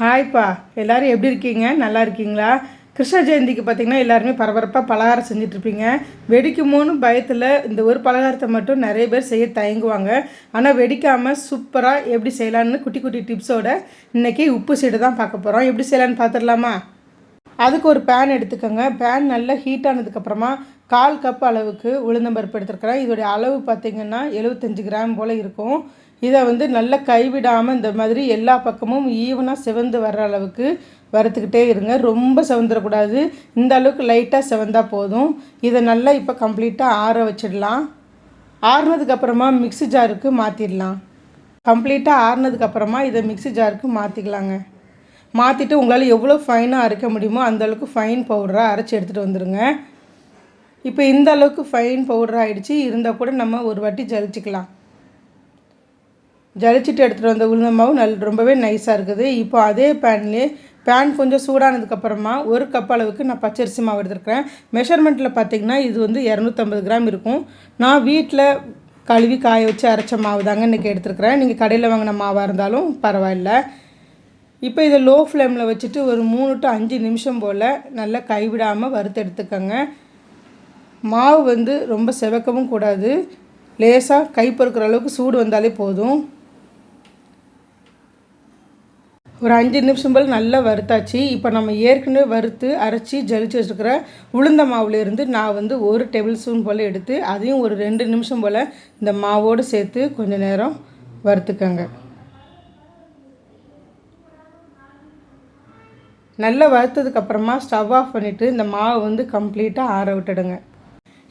ஹாய்ப்பா. எல்லோரும் எப்படி இருக்கீங்க? நல்லா இருக்கீங்களா? கிருஷ்ண ஜெயந்திக்கு பார்த்தீங்கன்னா எல்லாருமே பரபரப்பாக பலகாரம் செஞ்சிட்ருப்பீங்க. வெடிக்குமோன்னு பயத்தில் இந்த ஒரு பலகாரத்தை மட்டும் நிறைய பேர் செய்ய தயங்குவாங்க. ஆனால் வெடிக்காமல் சூப்பராக எப்படி செய்யலான்னு குட்டி குட்டி டிப்ஸோட இன்றைக்கி உப்பு சீடு தான் பார்க்க போகிறோம் எப்படி செய்யலான்னு பார்த்துடலாமா அதுக்கு ஒரு பேன் எடுத்துக்கோங்க. பேன் நல்லா ஹீட் ஆனதுக்கப்புறமா கால் கப் அளவுக்கு உளுந்தம்பருப்பு எடுத்துருக்கிறேன். இதோடைய அளவு பார்த்திங்கன்னா எழுபத்தஞ்சு கிராம் போல் இருக்கும். இதை வந்து நல்லா கைவிடாமல் இந்த மாதிரி எல்லா பக்கமும் ஈவனாக செவந்து வர்ற அளவுக்கு வறுத்துக்கிட்டே இருங்க. ரொம்ப செவந்துடக்கூடாது இந்த அளவுக்கு லைட்டாக செவந்தால் போதும். இதை நல்லா இப்போ கம்ப்ளீட்டாக ஆற வச்சிடலாம். ஆறுனதுக்கப்புறமா மிக்ஸி ஜாருக்கு மாற்றிடலாம் கம்ப்ளீட்டாக ஆறுனதுக்கப்புறமா இதை மிக்ஸி ஜாருக்கு மாற்றிக்கலாங்க மாற்றிட்டு உங்களால் எவ்வளோ ஃபைனாக அரைக்க முடியுமோ அந்தளவுக்கு ஃபைன் பவுடராக அரைச்சி எடுத்துகிட்டு வந்துடுங்க இப்போ இந்த அளவுக்கு ஃபைன் பவுடர் ஆகிடுச்சு இருந்தால் கூட நம்ம ஒரு வாட்டி ஜலிச்சிக்கலாம். ஜலிச்சிட்டு எடுத்துகிட்டு வந்த உளுந்த மாவு நல் ரொம்பவே நைஸாக இருக்குது. இப்போ அதே பேன்லேயே பேன் கொஞ்சம் சூடானதுக்கப்புறமா ஒரு கப் அளவுக்கு நான் பச்சரிசி மாவு எடுத்துருக்கிறேன். மெஷர்மெண்ட்டில் பார்த்திங்கன்னா இது வந்து இரநூத்தம்பது கிராம் இருக்கும். நான் வீட்டில் கழுவி காய வச்சு அரைச்ச மாவு தாங்க இன்றைக்கி எடுத்துருக்குறேன். நீங்கள் கடையில் வாங்கின மாவாக இருந்தாலும் பரவாயில்ல. இப்போ இதை லோ ஃப்ளேமில் வச்சுட்டு ஒரு மூணு டு அஞ்சு நிமிஷம் போல் நல்லா கைவிடாமல் வறுத்து எடுத்துக்கோங்க. மாவு வந்து ரொம்ப செவக்கவும் கூடாது. லேசாக கை பொறுக்கிற அளவுக்கு சூடு வந்தாலே போதும். ஒரு அஞ்சு நிமிஷம் போல் நல்லா வறுத்தாச்சு. இப்போ நம்ம ஏற்கனவே வறுத்து அரைச்சி ஜலிச்சு வச்சுருக்கிற உளுந்த மாவுலேருந்து நான் வந்து ஒரு டேபிள் ஸ்பூன் போல் எடுத்து அதையும் ஒரு ரெண்டு நிமிஷம் போல் இந்த மாவோடு சேர்த்து கொஞ்சம் நேரம் வறுத்துக்கங்க. நல்லா வறுத்ததுக்கப்புறமா ஸ்டவ் ஆஃப் பண்ணிவிட்டு இந்த மாவை வந்து கம்ப்ளீட்டாக ஆற விட்டுடுங்க.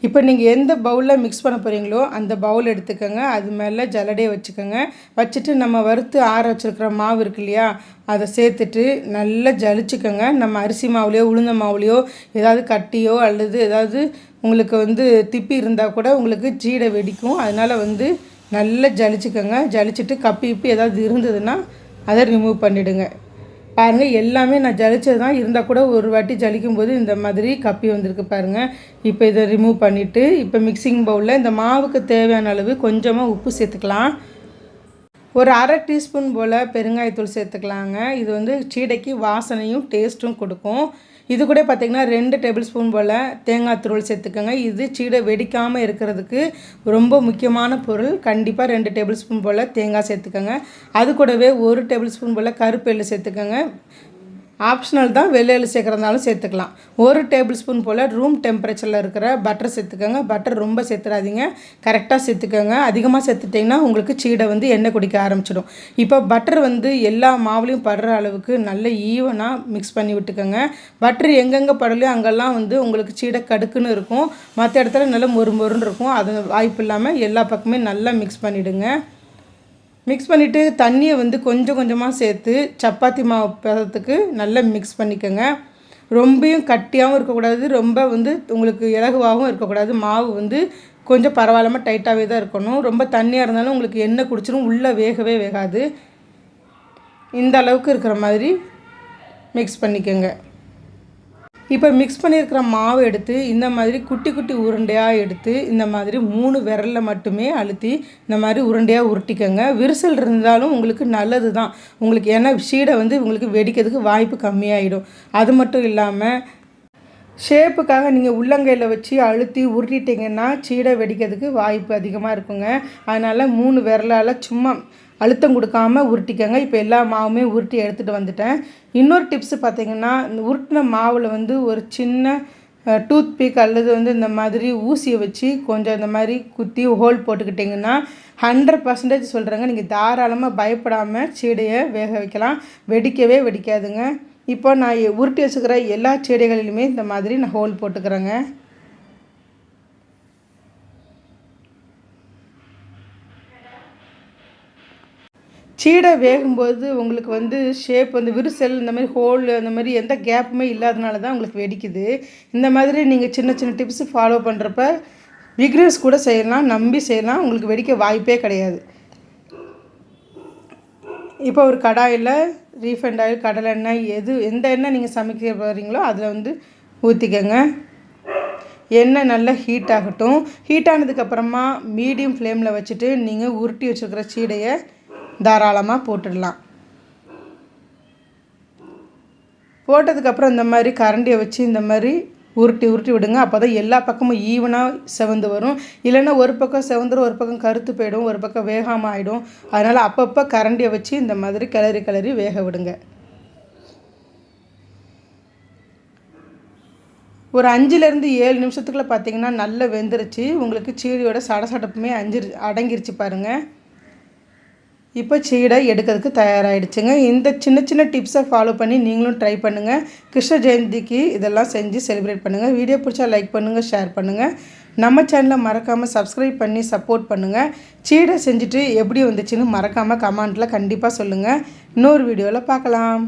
இப்போ நீங்கள் எந்த பவுலில் மிக்ஸ் பண்ண போகிறீங்களோ அந்த பவுல் எடுத்துக்கோங்க. அது மேலே ஜலடையை வச்சுக்கோங்க. வச்சுட்டு நம்ம வறுத்து ஆற வச்சுருக்கிற மாவு இருக்கு இல்லையா அதை சேர்த்துட்டு நல்லா ஜலிச்சுக்கோங்க. நம்ம அரிசி மாவுலையோ உளுந்த மாவுலையோ ஏதாவது கட்டியோ அல்லது ஏதாவது உங்களுக்கு வந்து திப்பி இருந்தால் கூட உங்களுக்கு ஜீடை வெடிக்கும். அதனால் வந்து நல்லா ஜலிச்சுக்கோங்க. ஜலிச்சுட்டு கப்பி இப்பி ஏதாவது இருந்ததுன்னா அதை ரிமூவ் பண்ணிவிடுங்க பாருங்கள் எல்லாமே நான் ஜலிச்சது தான் இருந்தால் கூட ஒரு வாட்டி ஜலிக்கும் போது இந்த மாதிரி கப்பி வந்திருக்கு பாருங்கள் இப்போ இதை ரிமூவ் பண்ணிவிட்டு இப்போ மிக்சிங் பவுலில் இந்த மாவுக்கு தேவையான அளவு கொஞ்சமாக உப்பு சேர்த்துக்கலாம். ஒரு அரை டீஸ்பூன் போல் பெருங்காயத்தூள் சேர்த்துக்கலாங்க. இது வந்து சீடைக்கு வாசனையும் டேஸ்ட்டும் கொடுக்கும். இது கூட பார்த்திங்கன்னா ரெண்டு டேபிள் ஸ்பூன் போல் தேங்காய் துருள் சேர்த்துக்கோங்க. இது சீடை வெடிக்காமல் இருக்கிறதுக்கு ரொம்ப முக்கியமான பொருள். கண்டிப்பாக ரெண்டு டேபிள் ஸ்பூன் போல் தேங்காய் சேர்த்துக்கோங்க. அது கூடவே ஒரு டேபிள் ஸ்பூன் போல் கருப்பெல்லு சேர்த்துக்கோங்க. ஆப்ஷனல் தான் வெள்ளையில் சேர்க்குறதுனாலும் சேர்த்துக்கலாம். ஒரு டேபிள் ஸ்பூன் போல் ரூம் டெம்பரேச்சரில் இருக்கிற பட்டர் சேர்த்துக்கோங்க. பட்டர் ரொம்ப சேர்த்துடாதீங்க கரெக்டாக சேர்த்துக்கோங்க. அதிகமாக சேர்த்துட்டிங்கன்னா உங்களுக்கு சீடை வந்து எண்ணெய் குடிக்க ஆரம்பிச்சிடும். இப்போ பட்டர் வந்து எல்லா மாவுலையும் படுற அளவுக்கு நல்ல ஈவனாக மிக்ஸ் பண்ணி விட்டுக்கோங்க. பட்டர் எங்கெங்கே படலையோ அங்கெல்லாம் வந்து உங்களுக்கு சீடை கடுக்குன்னு இருக்கும். மற்ற இடத்துல நல்லா மொறு மொறுன்னு இருக்கும். அது வாய்ப்பு இல்லாமல் எல்லா பக்கமே நல்லா மிக்ஸ் பண்ணிவிடுங்க மிக்ஸ் பண்ணிவிட்டு தண்ணியை வந்து கொஞ்சம் கொஞ்சமாக சேர்த்து சப்பாத்தி மாவு பதத்துக்கு நல்லா மிக்ஸ் பண்ணிக்கோங்க. ரொம்பையும் கட்டியாகவும் இருக்கக்கூடாது. ரொம்ப வந்து உங்களுக்கு இலகுவாகவும் இருக்கக்கூடாது. மாவு வந்து கொஞ்சம் பரவாயில்லாமல் டைட்டாகவே தான் இருக்கணும். ரொம்ப தண்ணியாக இருந்தாலும் உங்களுக்கு எண்ணெய் குடிச்சிடும் உள்ளே வேகவே வேகாது. இந்த அளவுக்கு இருக்கிற மாதிரி மிக்ஸ் பண்ணிக்கோங்க. இப்போ மிக்ஸ் பண்ணியிருக்கிற மாவு எடுத்து இந்த மாதிரி குட்டி குட்டி உருண்டையாக எடுத்து இந்த மாதிரி மூணு விரலில் மட்டுமே அழுத்தி இந்த மாதிரி உருண்டையாக உருட்டிக்கோங்க. விரிசல் இருந்தாலும் உங்களுக்கு நல்லது தான் உங்களுக்கு ஏன்னா சீடை வந்து உங்களுக்கு வெடிக்கிறதுக்கு வாய்ப்பு கம்மியாயிடும். அது மட்டும் இல்லாமல் ஷேப்புக்காக நீங்கள் உள்ளங்கையில் வச்சு அழுத்தி உருட்டிட்டிங்கன்னா சீடை வெடிக்கிறதுக்கு வாய்ப்பு அதிகமாக இருக்குங்க. அதனால் மூணு விரலால் சும்மா அழுத்தம் கொடுக்காம உருட்டிக்கங்க. இப்போ எல்லா மாவுமே உருட்டி எடுத்துகிட்டு வந்துட்டேன். இன்னொரு டிப்ஸு பார்த்திங்கன்னா இந்த உருட்டின மாவில் வந்து ஒரு சின்ன டூத் பிக் அல்லது வந்து இந்த மாதிரி ஊசியை வச்சு கொஞ்சம் இந்த மாதிரி குத்தி ஹோல் போட்டுக்கிட்டிங்கன்னா ஹண்ட்ரட் பர்சன்டேஜ் சொல்கிறாங்க நீங்கள் தாராளமாக பயப்படாமல் சீடையை வேக வைக்கலாம். வெடிக்கவே வெடிக்காதுங்க. இப்போ நான் உருட்டி வச்சுக்கிற எல்லா செடிகளிலுமே இந்த மாதிரி நான் ஹோல் போட்டுக்கிறேங்க. சீடை வேகும்போது உங்களுக்கு வந்து ஷேப் வந்து விரிசல் இந்த மாதிரி ஹோல் அந்த மாதிரி எந்த கேப்புமே இல்லாதனால தான் உங்களுக்கு வெடிக்குது. இந்த மாதிரி நீங்கள் சின்ன சின்ன டிப்ஸ் ஃபாலோ பண்ணுறப்ப விக்ரஸ் கூட செய்யலாம் நம்பி செய்யலாம். உங்களுக்கு வெடிக்க வாய்ப்பே கிடையாது. இப்போ ஒரு கடாயில் ரீஃபண்ட் ஆயில் கடலை எண்ணெய் எது எந்த எண்ணெய் நீங்கள் சமைக்க போகிறீங்களோ அதில் வந்து ஊற்றிக்கங்க எண்ணெய் நல்லா ஹீட் ஆகட்டும். ஹீட் ஆனதுக்கப்புறமா மீடியம் ஃப்ளேமில் வச்சுட்டு நீங்கள் உருட்டி வச்சுருக்கிற சீடையை தாராளமாக போட்டுடலாம். போட்டதுக்கப்புறம் இந்த மாதிரி கரண்டியை வச்சு இந்த மாதிரி உருட்டி உருட்டி விடுங்க. அப்போ தான் எல்லா பக்கமும் ஈவனாக செவந்து வரும். இல்லைன்னா ஒரு பக்கம் செவந்துரும் ஒரு பக்கம் கருத்து போயிடும் ஒரு பக்கம் வேகாமல் ஆகிடும் அதனால் அப்பப்போ கரண்டியை வச்சு இந்த மாதிரி கிளறி கிளறி வேக விடுங்க. ஒரு அஞ்சுலேருந்து ஏழு நிமிஷத்துக்குள்ளே பார்த்தீங்கன்னா நல்லா வெந்துருச்சு. உங்களுக்கு சீடியோட சடசடப்புமே அஞ்சு அடங்கிருச்சு பாருங்கள் இப்போ சீடை எடுக்கிறதுக்கு தயாராகிடுச்சுங்க இந்த சின்ன சின்ன டிப்ஸை ஃபாலோ பண்ணி நீங்களும் ட்ரை பண்ணுங்கள் கிருஷ்ண ஜெயந்திக்கு இதெல்லாம் செஞ்சு செலிப்ரேட் பண்ணுங்கள் வீடியோ பிடிச்சா லைக் பண்ணுங்கள் ஷேர் பண்ணுங்கள் நம்ம சேனலை மறக்காமல் சப்ஸ்கிரைப் பண்ணி சப்போர்ட் பண்ணுங்கள் சீடை செஞ்சுட்டு எப்படி வந்துச்சுன்னு மறக்காமல் கமெண்ட்டில் கண்டிப்பாக சொல்லுங்கள் இன்னொரு வீடியோவில் பார்க்கலாம்.